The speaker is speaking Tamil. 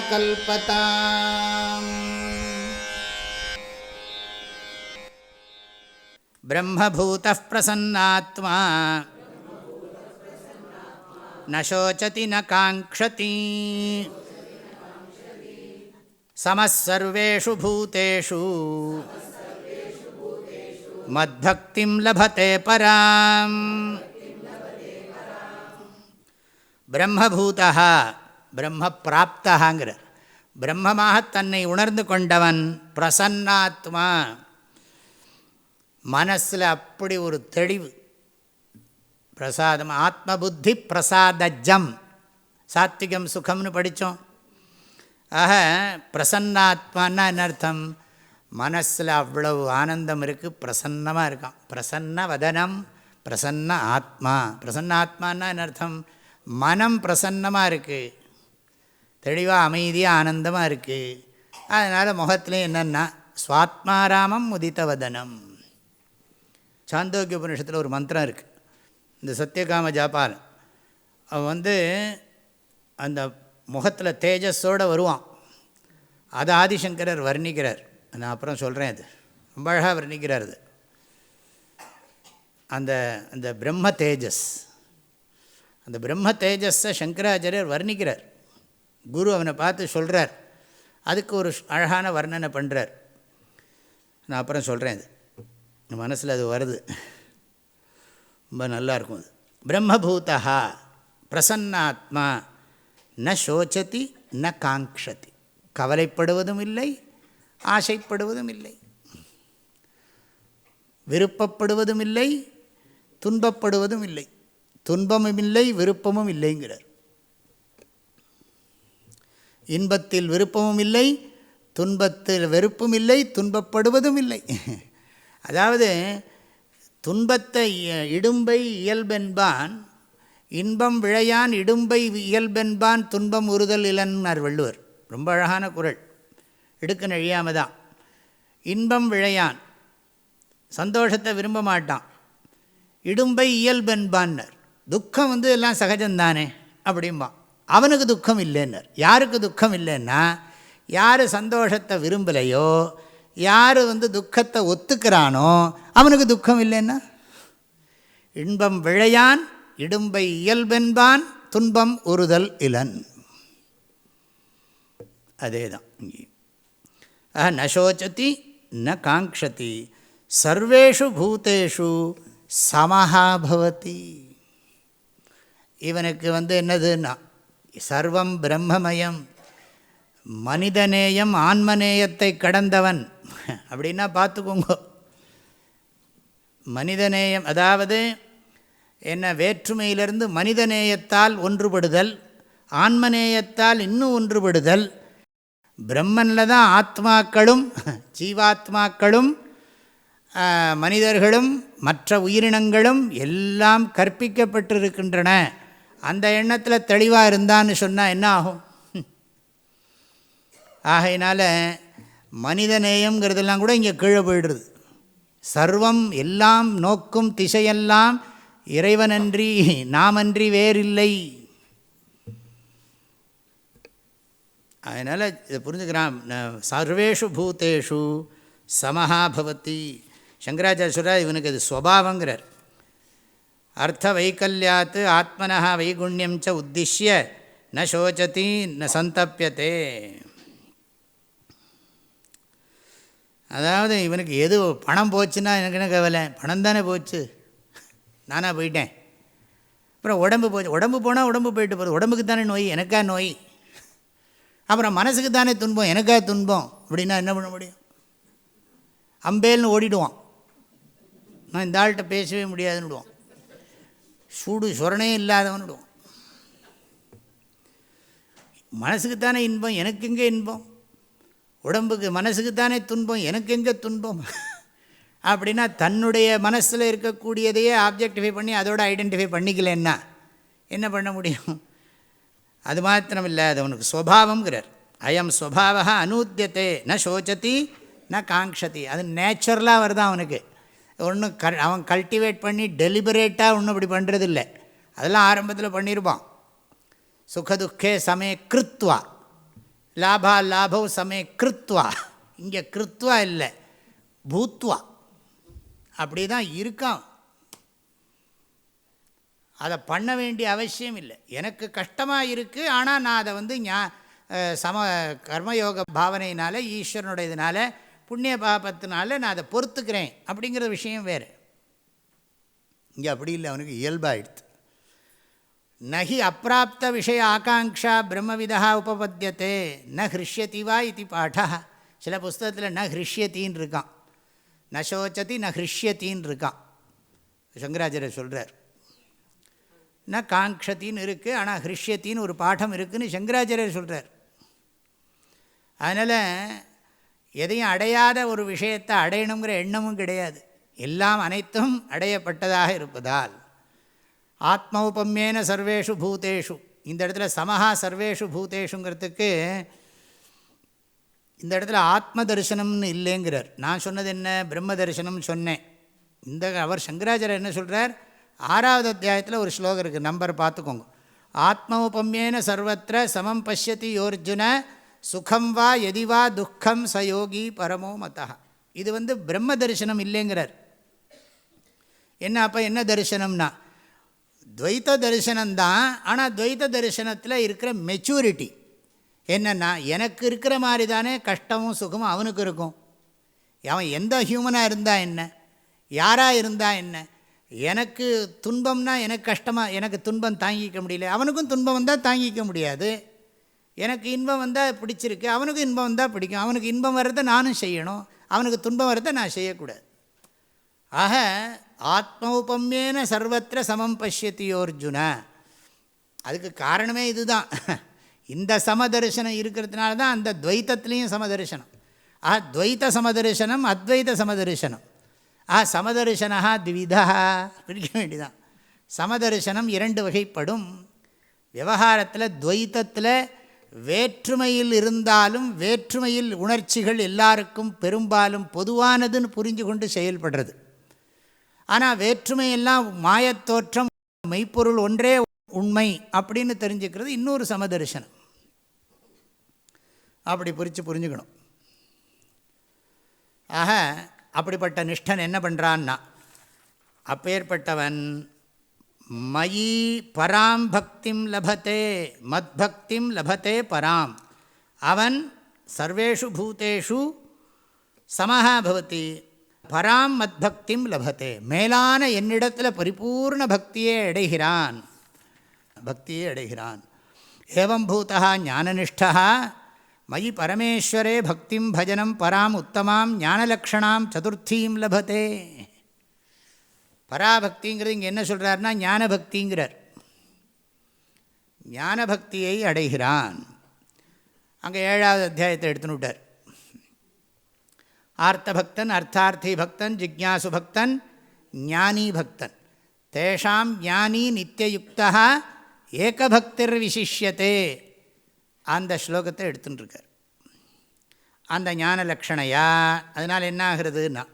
कल्पताम्। ब्रह्मभूतः प्रसन्नात्मा। न शोचति न काङ्क्षति। समः सर्वेषु भूतेषु। मद्भक्तिं लभते पराम् பிரம்மபூதா பிரம்ம பிராப்தகாங்கிறார் பிரம்மமாக தன்னை உணர்ந்து கொண்டவன் பிரசன்னாத்மா. மனசில் அப்படி ஒரு தெளிவு. பிரசாதம் ஆத்ம புத்தி பிரசாதஜம். சாத்விகம் சுகம்னு படித்தோம் ஆக பிரசன்னாத்மான்னா என்ன அர்த்தம்? மனசில் அவ்வளவு ஆனந்தம் இருக்குது பிரசன்னமாக இருக்கான். பிரசன்ன வதனம் பிரசன்ன ஆத்மா. பிரசன்ன ஆத்மான்னா என்ன அர்த்தம்? மனம் பிரசன்னமாக இருக்குது தெளிவாக அமைதியாக ஆனந்தமாக இருக்குது அதனால் முகத்துலேயும் என்னென்னா சுவாத்மாராமம் உதித்தவதனம். சாந்தோக்கிய உபநிஷத்தில் ஒரு மந்திரம் இருக்குது இந்த சத்தியகாம ஜாபால் அவன் வந்து அந்த முகத்தில் தேஜஸோடு வருவான். அதை ஆதிசங்கரர் வர்ணிக்கிறார். நான் அப்புறம் சொல்கிறேன் அது. ரொம்ப அழகாக வர்ணிக்கிறார் அது. அந்த அந்த பிரம்ம தேஜஸ். அந்த பிரம்ம தேஜஸை சங்கராச்சாரியர் வர்ணிக்கிறார். குரு அவனை பார்த்து சொல்கிறார் அதுக்கு ஒரு அழகான வர்ணனை பண்ணுறார் நான் அப்புறம் சொல்கிறேன் அது மனசில் அது வருது. ரொம்ப நல்லாயிருக்கும் அது பிரம்மபூதா பிரசன்னாத்மா ந சோச்சதி ந காங்க்ஷதி. கவலைப்படுவதும் இல்லை ஆசைப்படுவதும் இல்லை. விருப்பப்படுவதும் இல்லை துன்பப்படுவதும் இல்லை. துன்பமும் இல்லை விருப்பமும் இல்லைங்கிறார் இன்பத்தில் விருப்பமும் இல்லை துன்பத்தில் வெறுப்பும் இல்லை துன்பப்படுவதும் இல்லை அதாவது துன்பத்தை இடும்பை இயல்பென்பான் இன்பம் விழையான் இடும்பை இயல்பென்பான் துன்பம் உறுதல் இலன்னார் வள்ளுவர். ரொம்ப அழகான குரல். இடுக்கு நழியாம தான் இன்பம் விழையான் சந்தோஷத்தை விரும்ப மாட்டான் இடும்பை இயல்பென்பான்னர். துக்கம் வந்து எல்லாம் சகஜம்தானே? அப்படிம்பா. அவனுக்கு துக்கம் இல்லைன்னர். யாருக்கு துக்கம் இல்லைன்னா யார் சந்தோஷத்தை விரும்பலையோ யார் வந்து துக்கத்தை ஒத்துக்கிறானோ அவனுக்கு துக்கம் இல்லைன்னா? இன்பம் விழையான் இடும்பை இயல்பென்பான் துன்பம் உறுதல் இலன். அதே தான் இங்கே ஆஹ நசோச்சதி ந காங்க்ஷதி. சர்வேஷு பூத்தேஷு சமஹா பவதி. இவனுக்கு வந்து என்னதுன்னா சர்வம் பிரம்மமயம் மனிதநேயம் ஆன்மநேயத்தை கடந்தவன். அப்படின்னா பார்த்துக்கோங்க. மனிதநேயம் அதாவது என்ன வேற்றுமையிலிருந்து மனிதநேயத்தால் ஒன்றுபடுதல் ஆன்மநேயத்தால் இன்னும் ஒன்றுபடுதல் பிரம்மனில் தான் ஆத்மாக்களும் ஜீவாத்மாக்களும் மனிதர்களும் மற்ற உயிரினங்களும் எல்லாம் கற்பிக்கப்பட்டிருக்கின்றன. அந்த எண்ணத்தில் தெளிவாக இருந்தான்னு சொன்னால் என்ன ஆகும்? ஆகையினால் மனிதநேயங்கிறதெல்லாம் கூட இங்கே கீழே போயிடுறது சர்வம் எல்லாம் நோக்கும் திசையெல்லாம் இறைவனன்றி நாமன்றி வேறில்லை. அதனால் இதை புரிஞ்சுக்கிறான் சர்வேஷு பூத்தேஷு சமஹா பவதி. சங்கராச்சாரிய இவனுக்கு அது ஸ்வபாவங்கிறார் அர்த்த வைக்கல்யாத் ஆத்மனா வைகுண்யம் ச உத்திஷ்ய ந சோச்சதி ந சந்தப்பியத்தே அதாவது இவனுக்கு எது பணம் போச்சுன்னா எனக்கு என்ன கவலை? பணம் தானே போச்சு. நானாக போயிட்டேன். அப்புறம் உடம்பு போச்சு. உடம்பு போனால் உடம்பு போயிட்டு போகுது. உடம்புக்கு தானே நோய்? எனக்கா நோய்? அப்புறம் மனசுக்கு தானே துன்பம்? எனக்கா துன்பம்? அப்படின்னா என்ன பண்ண முடியும்? அம்பேல்னு ஓடிடுவான். நான் இந்த ஆள்கிட்ட பேசவே முடியாதுன்னு விடுவான் சூடு சொரணே இல்லாதவனுடும். மனசுக்குத்தானே மனசுக்கு தானே இன்பம் எனக்கு எங்கே இன்பம்? உடம்புக்கு மனசுக்கு தானே துன்பம் எனக்கு எங்கே துன்பம்? அப்படின்னா தன்னுடைய மனசில் இருக்கக்கூடியதையே ஆப்ஜெக்டிஃபை பண்ணி அதோடு ஐடென்டிஃபை பண்ணிக்கலன்னா என்ன பண்ண முடியும்? அது மாத்திரம் இல்லை அது அவனுக்கு சுவாவங்கிறார் அயம் சுவாவ அனூத்தியத்தை ந சோச்சதி ந காங்ஷதி அது நேச்சுரலாக வருதான் அவனுக்கு. ஒன்றும் க அவன் கல்டிவேட் பண்ணி டெலிபரேட்டாக ஒன்றும் இப்படி பண்ணுறதில்ல அதெல்லாம் ஆரம்பத்தில் பண்ணியிருப்பான் சுகதுக்கே சமே கிருத்வா. லாபா லாபவ் சமே கிருத்வா. இங்கே கிருத்வா இல்லை பூத்வா. அப்படி தான் இருக்கான். அதை பண்ண வேண்டிய அவசியம் இல்லை. எனக்கு கஷ்டமாக இருக்குது ஆனால் நான் அதை வந்து ஞா சம கர்மயோக பாவனையினால் ஈஸ்வரனுடையதுனால புண்ணிய பாபத்தினால நான் அதை பொறுத்துக்கிறேன் அப்படிங்கிற விஷயம் வேறு. இங்கே அப்படி இல்லை அவனுக்கு இயல்பாயிடுது நகி அப்பிராப்த விஷய ஆகாங்ஷா பிரம்மவிதா உபபத்தியத்தே ந ஹிருஷ்யதிவா இது பாடா. சில புஸ்தகத்தில் ந ஹிருஷ்யத்தின்னு இருக்கான். ந சோச்சதி ந ஹிருஷ்யத்தின்னு இருக்கான். சங்கராச்சாரியர் சொல்கிறார் ந காங்ஷத்தின்னு இருக்குது ஆனால் ஹிருஷ்யத்தின்னு ஒரு பாடம் இருக்குதுன்னு சங்கராச்சாரியர் சொல்கிறார் அதனால் எதையும் அடையாத ஒரு விஷயத்தை அடையணுங்கிற எண்ணமும் கிடையாது. எல்லாம் அனைத்தும் அடையப்பட்டதாக இருப்பதால். ஆத்மௌபம்யேன சர்வேஷு பூதேஷு. இந்த இடத்துல சமஹா சர்வேஷு பூதேஷுங்கிறதுக்கு இந்த இடத்துல ஆத்ம தரிசனம்னு இல்லைங்கிறார். நான் சொன்னது என்ன? பிரம்ம தரிசனம் சொன்னேன். இந்த அவர் சங்கராச்சாரியர் என்ன சொல்கிறார் ஆறாவது அத்தியாயத்தில் ஒரு ஸ்லோகம் இருக்குது நம்பர் பார்த்துக்கோங்க. ஆத்மௌபம்யேன சர்வத்திர சமம் பசியத்தி யோர்ஜுன சுகம் வா எதிவா துக்கம் சயோகி பரமோ மதா இது வந்து பிரம்ம தரிசனம் இல்லைங்கிறார். என்ன அப்போ என்ன தரிசனம்னா துவைத்த தரிசனம்தான் ஆனால் துவைத்த தரிசனத்தில் இருக்கிற மெச்சூரிட்டி என்னென்னா எனக்கு இருக்கிற மாதிரி தானே கஷ்டமும் சுகமும் அவனுக்கு இருக்கும். அவன் எந்த ஹியூமனாக இருந்தால் என்ன? யாராக இருந்தால் என்ன? எனக்கு துன்பம்னா எனக்கு கஷ்டமாக எனக்கு துன்பம் தாங்கிக்க முடியல. அவனுக்கும் துன்பம் வந்தால் தாங்கிக்க முடியாது. எனக்கு இன்பம் வந்தால் பிடிச்சிருக்கு அவனுக்கும் இன்பம் வந்தால் பிடிக்கும். அவனுக்கு இன்பம் வர்றதை நானும் செய்யணும். அவனுக்கு துன்பம் வர்றதை நான் செய்யக்கூடாது. ஆக ஆத்மௌபமியேன சர்வத்திர சமம் பசியத்தியோர்ஜுன அதுக்கு காரணமே இதுதான். இந்த சமதர்சனம் இருக்கிறதுனால தான் அந்த துவைத்தத்துலேயும் சமதர்சனம். ஆ துவைத்த சமதர்சனம் அத்வைத சமதர்சனம். ஆ சமதர்சனா திவிதா. பிடிக்க வேண்டிதான் சமதர்சனம் இரண்டு வகைப்படும். விவகாரத்தில் துவைத்தத்தில் வேற்றுமையில் இருந்தாலும் வேற்றுமையில் உணர்ச்சிகள் எல்லாருக்கும் பெரும்பாலும் பொதுவானதுன்னு புரிஞ்சு கொண்டு செயல்படுறது. ஆனால் வேற்றுமையெல்லாம் மாயத்தோற்றம் மெய்ப்பொருள் ஒன்றே உண்மை அப்படின்னு தெரிஞ்சுக்கிறது இன்னொரு சமதர்சனம். அப்படி புரித்து புரிஞ்சுக்கணும். ஆக அப்படிப்பட்ட நிஷ்டன் என்ன பண்ணுறான்னா அப்பேற்பட்டவன் மயி பராம் பக்திம் லபத்தே மத்பக்திம் லபத்தே பராம். அவன் சர்வேஷு பூத்தேஷு சமஹா பவதி. பராம் மத்பக்திம் லபத்தே மேலான என்னிடத்தில் பரிபூர்ண பக்தியே அடைகிறான். பக்தியே அடைகிறான். ஏவம் பூத்தா ஞானனிஷ்டா மயி பரமேஸ்வரே பக்திம் பஜனம் பராம் உத்தமாம் ஞானலக்ஷணாம் சதுர்த்தீம் லபத்தே பராபக்திங்கிறது இங்கே என்ன சொல்கிறாருன்னா ஞானபக்திங்கிறார். ஞானபக்தியை அடைகிறான். அங்கே ஏழாவது அத்தியாயத்தை எடுத்துன்னு விட்டார். ஆர்த்தபக்தன் அர்த்தார்த்தி பக்தன் ஜிக்யாசு பக்தன் ஞானி பக்தன் தேஷாம் ஞானி நித்தியயுக்தா ஏகபக்திர் விசிஷ்யத்தே அந்த ஸ்லோகத்தை எடுத்துட்டுருக்கார் அந்த ஞான லக்ஷணையா அதனால் என்ன ஆகிறதுன்னா